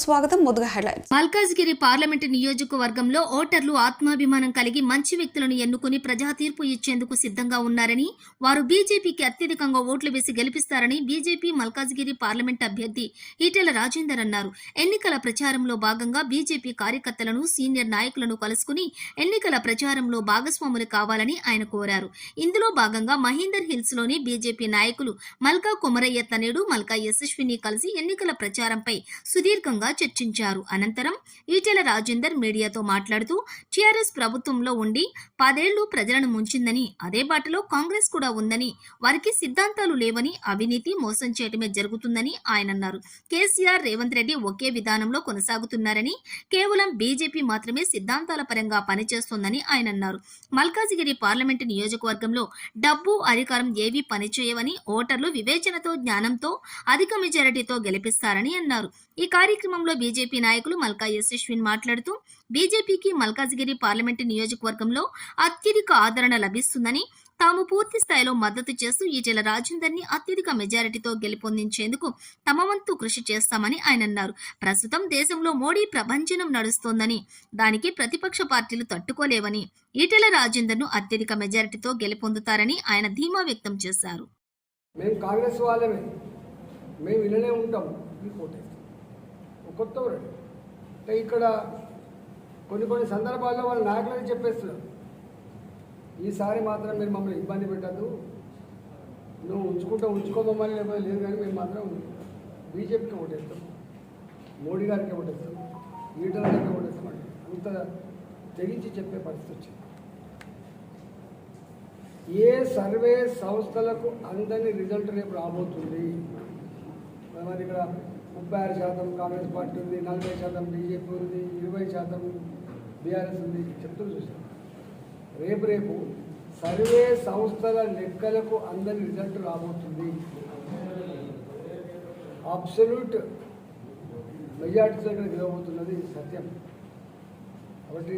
స్వాగతం ముందుగా headlines Malkajgiri parliament నియోజకవర్గంలో ఓటర్లు ఆత్మాభిమానం కలిగి మంచి వ్యక్తులను ఎన్నుకుని ప్రజా తీర్పు ఇచ్చేందుకు సిద్ధంగా ఉన్నారని వారు బీజేపీకి అత్యధికంగా ఓట్లు వేసి గెలిపిస్తారని బీజేపీ మల్కాజ్గిరి పార్లమెంట్ అభ్యర్థి ఈటెల రాజేందర్ అన్నారు. ఎన్నికల ప్రచారంలో భాగంగా బీజేపీ కార్యకర్తలను సీనియర్ నాయకులను కలుసుకుని ఎన్నికల ప్రచారంలో భాగస్వాములు కావాలని ఆయన కోరారు. ఇందులో భాగంగా మహీందర్ హిల్స్లోని బీజేపీ నాయకులు మల్కా కుమరయ్య తనేడు మల్కా యశస్విని కలిసి ఎన్నికల ప్రచారంపై సుదీర్ఘంగా చర్చించారు. అనంతరం ఈటెల రాజేందర్ మీడియాతో మాట్లాడుతూ టీఆర్ఎస్ ప్రభుత్వంలో ఉండి పదేళ్ళు ప్రజలను ముంచిందని అదే బాటలో కాంగ్రెస్ కూడా ఉందని వారికి సిద్ధాంతాలు లేవని అవినీతి మోసం చేయటమే జరుగుతుందని ఆయన అన్నారు. కేసీఆర్ రేవంత్ రెడ్డి ఒకే విధానంలో కొనసాగుతున్నారని కేవలం బీజేపీ మాత్రమే సిద్ధాంతాల పరంగా పనిచేస్తోందని ఆయన అన్నారు. మల్కాజిగిరి పార్లమెంటు నియోజకవర్గంలో డబ్బు అధికారం ఏవీ పనిచేయవని ఓటర్లు వివేచనతో జ్ఞానంతో అధిక మెజారిటీతో గెలిపిస్తారని అన్నారు. ఈ కార్యక్రమంలో బీజేపీ నాయకులు మల్కా యశస్విన్ మాట్లాడుతూ బీజేపీకి మల్కాజిగిరి పార్లమెంటు నియోజకవర్గంలో అత్యధిక ఆదరణ లభిస్తుందని తాము పూర్తి స్థాయిలో మద్దతు చేస్తూ ఈటెల రాజేందర్ని అత్యధిక మెజారిటీతో గెలుపొందించేందుకు తమ వంతు కృషి చేస్తామని ఆయన అన్నారు. ప్రస్తుతం దేశంలో మోడీ ప్రభంజనం నడుస్తోందని దానికి ప్రతిపక్ష పార్టీలు తట్టుకోలేవని ఈటెల రాజేందర్ను అత్యధిక మెజారిటీతో గెలుపొందుతారని ఆయన ధీమా వ్యక్తం చేశారు. మేము కాంగ్రెస్ వాళ్ళమే. మేము ఇలానే ఉంటాం. కొత్త అంటే ఇక్కడ కొన్ని కొన్ని సందర్భాల్లో వాళ్ళ నాయకులని చెప్పేస్తున్నారు. ఈసారి మాత్రం మీరు మమ్మల్ని ఇబ్బంది పెట్టద్దు. నువ్వు ఉంచుకుంటా ఉంచుకోమని లేకపోతే లేదు కానీ మేము మాత్రం బీజేపీకి ఓటేస్తాం. మోడీ గారికి ఓటేస్తాం. ఈటల గారికి ఓటేస్తామండి అంత తెగించి చెప్పే పరిస్థితి వచ్చింది. ఏ సర్వే సంస్థలకు అందని రిజల్ట్ రేపు రాబోతుంది? మరి ఇక్కడ ముప్పై ఆరు శాతం కాంగ్రెస్ పార్టీ ఉంది నలభై శాతం బీజేపీ ఉంది ఇరవై శాతం బీఆర్ఎస్ ఉంది. చెప్తూ చూసాం రేపు రేపు సర్వే సంస్థల లెక్కలకు అందరి రిజల్ట్ రాబోతుంది. అబ్సల్యూట్ మెజార్టీ దగ్గర గెలవబోతున్నది సత్యం. కాబట్టి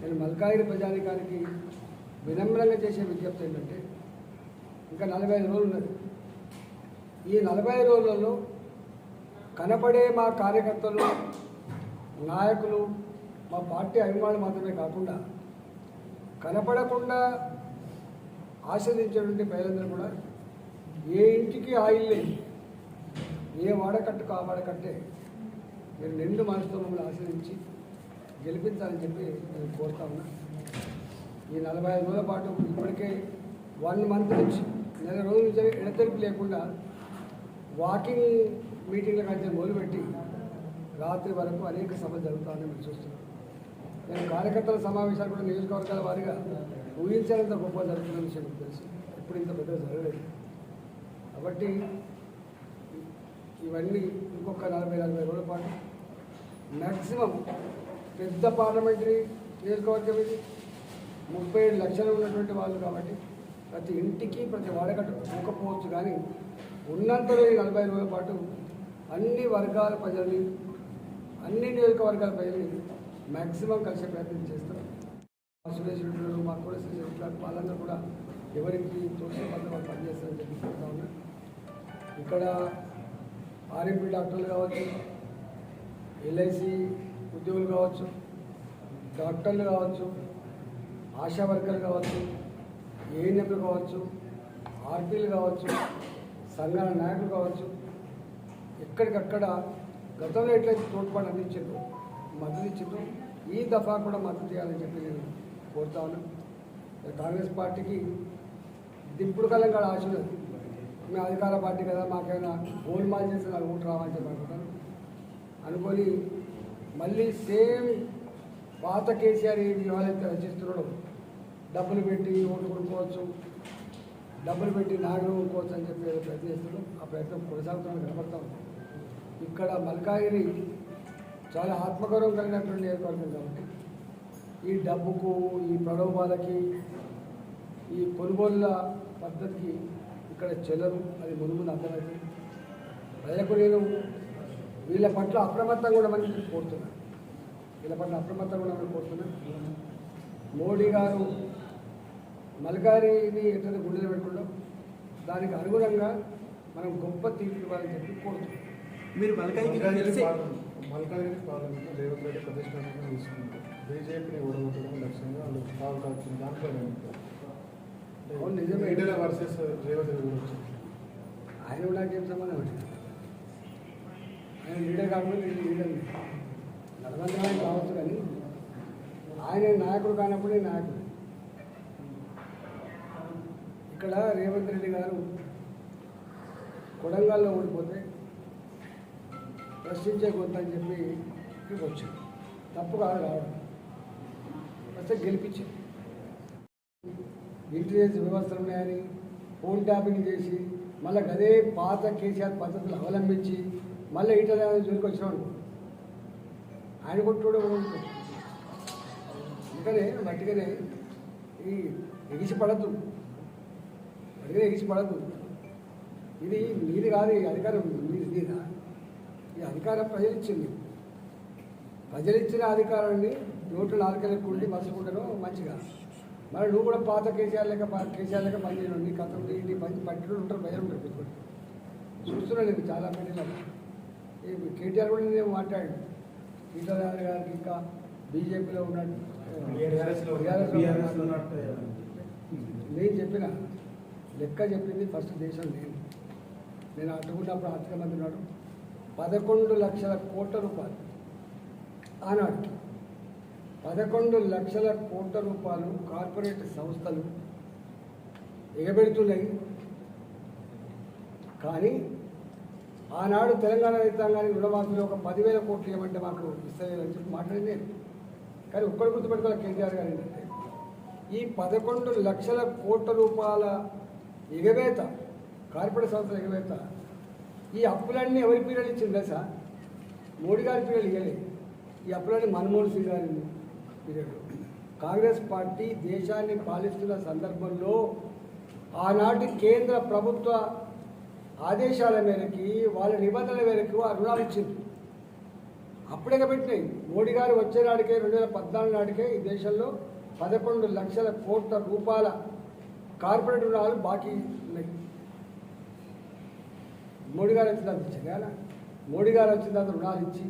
నేను మల్కాగిరి ప్రజానికానికి వినమ్రంగా చేసే విజ్ఞప్తి ఏంటంటే ఇంకా నలభై ఐదు రోజులు ఉన్నది. ఈ నలభై రోజులలో కనపడే మా కార్యకర్తలు నాయకులు మా పార్టీ అభిమానులు మాత్రమే కాకుండా కనపడకుండా ఆస్వాదించేటువంటి ప్రజలందరూ కూడా ఏ ఇంటికి ఆయిల్ లేదు ఏ వాడకట్టుకు ఆ వాడకట్టే మీరు నిండు మనసుతో మమ్మల్ని ఆశ్రయించి గెలిపించాలని చెప్పి నేను కోరుతా ఉన్నా. ఈ నలభై ఐదు రోజుల పాటు ఇప్పటికే వన్ మంత్ నుంచి నెల రోజుల నుంచి ఎడతెరిపి లేకుండా వాకింగ్ మీటింగ్ల కంటే మొదలుపెట్టి రాత్రి వరకు అనేక సభలు జరుగుతాయని మీరు చూస్తున్నాం నేను కార్యకర్తల సమావేశాలు కూడా నియోజకవర్గాల వారిగా ఊహించేంత గొప్ప జరుగుతున్న విషయం మీకు తెలుసు. ఎప్పుడు ఇంత పెద్దగా జరగలేదు. కాబట్టి ఇవన్నీ ఇంకొక నలభై నలభై రోజుల పాటు మ్యాక్సిమం పెద్ద పార్లమెంటరీ నియోజకవర్గం ఇది. ముప్పై ఏడు లక్షలు ఉన్నటువంటి వాళ్ళు కాబట్టి ప్రతి ఇంటికి ప్రతి వాడకట్టు పోకపోవచ్చు కానీ ఉన్నంతలో ఈ నలభై రోజుల పాటు అన్ని వర్గాల ప్రజల్ని అన్ని నియోజకవర్గాల ప్రజల్ని మ్యాక్సిమం కలిసే ప్రయత్నం చేస్తాం. మా సురేష్ రెడ్డి గారు, మా కూడా సురేష్ రెడ్డి వాళ్ళందరూ కూడా ఎవరికి తోచిన వాళ్ళు పనిచేస్తారని చెప్పి చెప్తా ఉన్నా. ఇక్కడ ఆర్ఎంపీ డాక్టర్లు కావచ్చు ఎల్ఐసి ఉద్యోగులు కావచ్చు డాక్టర్లు కావచ్చు ఆశా వర్కర్లు కావచ్చు ఏఎన్ఎంలు కావచ్చు ఆర్పీలు కావచ్చు సంఘాల నాయకులు కావచ్చు ఎక్కడికక్కడ గతంలో ఎట్లయితే తోడ్పాటు అందించారు మద్దతు ఇచ్చిండ్రు ఈ దఫా కూడా మద్దతు చేయాలని చెప్పి నేను కోరుతాను కాంగ్రెస్ పార్టీకి దింపుడు కాలం కూడా ఆశ ఉన్నది మేము అధికార పార్టీ కదా మాకైనా గోల్మాల్ చేసి నాకు ఓటు రావాలని చెప్పి అనుకుంటాను. అనుకొని మళ్ళీ సేమ్ పాత కేసీఆర్ ఏ వ్యవహారైతే రచిస్తున్నాడు డబ్బులు పెట్టి ఓటు కొనుక్కోవచ్చు డబ్బులు పెట్టి నాగరం కొనుక్కోవచ్చు అని చెప్పి ప్రయత్నిస్తున్నాడు. ఆ ప్రయత్నం కొనసాగుతున్నాను కనబడతా ఉంది. ఇక్కడ మల్కాగిరి చాలా ఆత్మగౌరవం కలిగినటువంటి నియోజకవర్గం కాబట్టి. ఈ డబ్బుకు ఈ ప్రలోభాలకి ఈ కొనుగోళ్ళ పద్ధతికి ఇక్కడ చెల్లరు. అది ముందు ముందు అర్థమవుతుంది ప్రజలకు నేను వీళ్ళ పట్ల అప్రమత్తంగా ఉండమని కోరుతున్నాను వీళ్ళ పట్ల అప్రమత్తంగా ఉండమని కోరుతున్నాను మోడీ గారు మల్కారిని ఎట్లయితే గుండెలు పెట్టుకుంటాం దానికి అనుగుణంగా మనం గొప్ప తీర్పు ఇవ్వాలని చెప్పి కోరుతున్నాం. మీరు మల్కాజ్గిరి మల్కాజ్గిరి గెలిస్తే పార్లమెంట్ మల్కాజ్గిరి పార్లమెంట్ రేవంత్ రెడ్డి ప్రతిష్టాత్మకంగా తీసుకుంటారు. బీజేపీని ఓడగొట్టడం లక్ష్యంగా వాళ్ళు కాల్చింది దాంట్లో నిజమే. వర్సెస్ రేవంత్ రెడ్డి కూడా వచ్చింది ఆయన కూడా నాకేం సంబంధం ఆయన లీడర్ కాకుండా నేను లీడర్ నడవంతమైన కావచ్చు కానీ ఆయన నాయకుడు కానప్పుడే నాయకుడు. ఇక్కడ రేవంత్ రెడ్డి గారు కొడంగల్లో ఓడిపోతే ప్రశ్నించే గొంతు అని చెప్పి ఇక్కడికి వచ్చాడు. తప్పు కాదు రావడం. వస్తే గెలిపించాడు. ఇంటెలిజెన్స్ వ్యవస్థలు ఉన్నాయని ఫోన్ ట్యాపింగ్ చేసి మళ్ళీ అదే పాత కేసీఆర్ పద్ధతులు అవలంబించి మళ్ళీ ఈటల జోలికి వచ్చినాడు ఆయన కొట్టుకోవడం అందుకనే మట్టిగానే ఈ ఎగిసి పడద్దు మట్టిగానే ఎగిసి పడద్దు ఇది మీది కాదు అధికారం మీది నీదా? ఈ అధికారం ప్రజలు ఇచ్చింది ప్రజలు ఇచ్చిన అధికారాన్ని నోటు నాలుకలకు ఉండి మర్చుకుంటారు మంచిగా. మరి నువ్వు కూడా పాత కేసీఆర్ లెక్క పా- కేసీఆర్ లెక్క పని చేయడం నీ కథ నీ పని పట్టిన ఉంటారు ప్రజలు ఉంటారు పెట్టుకోండి చూస్తున్నా నేను చాలా ఈ కేటీఆర్ కూడా నేను మాట్లాడు ఈటలారి గారికి ఇంకా బీజేపీలో ఉన్నాడు. నేను చెప్పిన లెక్క చెప్పింది ఫస్ట్ దేశం నేను. నేను అట్టుకున్నప్పుడు ఆర్థిక మంత్రి ఉన్నాడు. పదకొండు లక్షల కోట్ల రూపాయలు. ఆనాడు పదకొండు లక్షల కోట్ల రూపాయలు కార్పొరేట్ సంస్థలు ఎగబెడుతున్నాయి. కానీ ఆనాడు తెలంగాణ రైతాంగానికి రుణమాఫీలో ఒక పదివేల కోట్లు ఇవ్వమంటే మాకు ఇస్తాయని చెప్పి మాట్లాడింది కానీ ఒక్కడు గుర్తుపెట్టుకోవాలి కేసీఆర్ గారు ఏంటంటే ఈ పదకొండు లక్షల కోట్ల రూపాయల ఎగవేత కార్పొరేట్ సంస్థల ఎగవేత ఈ అప్పులన్నీ ఎవరి పీరియడ్ ఇచ్చింది సార్ మోడీ గారి పీరియడ్ ఇవ్వలేదు ఈ అప్పులన్నీ మన్మోహన్ సింగ్ గారి పీరియడ్. కాంగ్రెస్ పార్టీ దేశాన్ని పాలిస్తున్న సందర్భంలో ఆనాటి కేంద్ర ప్రభుత్వ ఆదేశాల మేరకి వాళ్ళ నిబంధనల మేరకు ఆ రుణాలు ఇచ్చింది అప్పుడే పెట్టినాయి. మోడీ గారు వచ్చే నాటికే రెండు వేల పద్నాలుగు నాటికే ఈ దేశంలో పదకొండు లక్షల కోట్ల రూపాయల కార్పొరేట్ రుణాలు బాకీ ఉన్నాయి. మోడీ గారు వచ్చిన తర్వాత ఇచ్చారు. మోడీ గారు వచ్చిన తర్వాత రుణాలు ఇచ్చి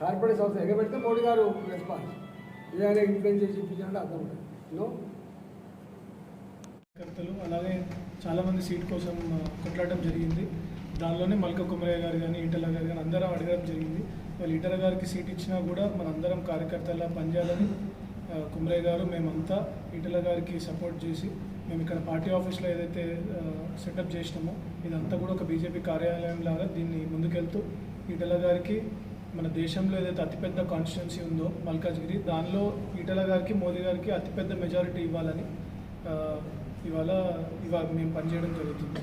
కార్పొరేట్ సంస్థ ఎగబెడితే మోడీ గారు రెస్పాన్స్ ఏదైనా ఇన్ఫ్లుయెన్స్ చేసి ఇప్పించాలంటే అర్థం ఉంటుంది నో కార్యకర్తలు అలాగే చాలామంది సీట్ కోసం కొట్లాడటం జరిగింది. దానిలోనే మల్క కుమరయ్య గారు కానీ ఈటల గారు కానీ అందరం అడగడం జరిగింది. వాళ్ళు ఈటల గారికి సీట్ ఇచ్చినా కూడా మనందరం కార్యకర్తలా పనిచేయాలని కుమరయ్య గారు మేమంతా ఈటల గారికి సపోర్ట్ చేసి మేము ఇక్కడ పార్టీ ఆఫీస్లో ఏదైతే సెటప్ చేసినామో ఇదంతా కూడా ఒక బీజేపీ కార్యాలయం లాగా దీన్ని ముందుకెళ్తూ ఈటల గారికి మన దేశంలో ఏదైతే అతిపెద్ద కాన్స్టిట్యున్సీ ఉందో మల్కాజ్గిరి దానిలో ఈటల గారికి మోదీ గారికి అతిపెద్ద మెజారిటీ ఇవ్వాలని ఇవాళ ఇవాళ మేము పనిచేయడం జరుగుతుంది.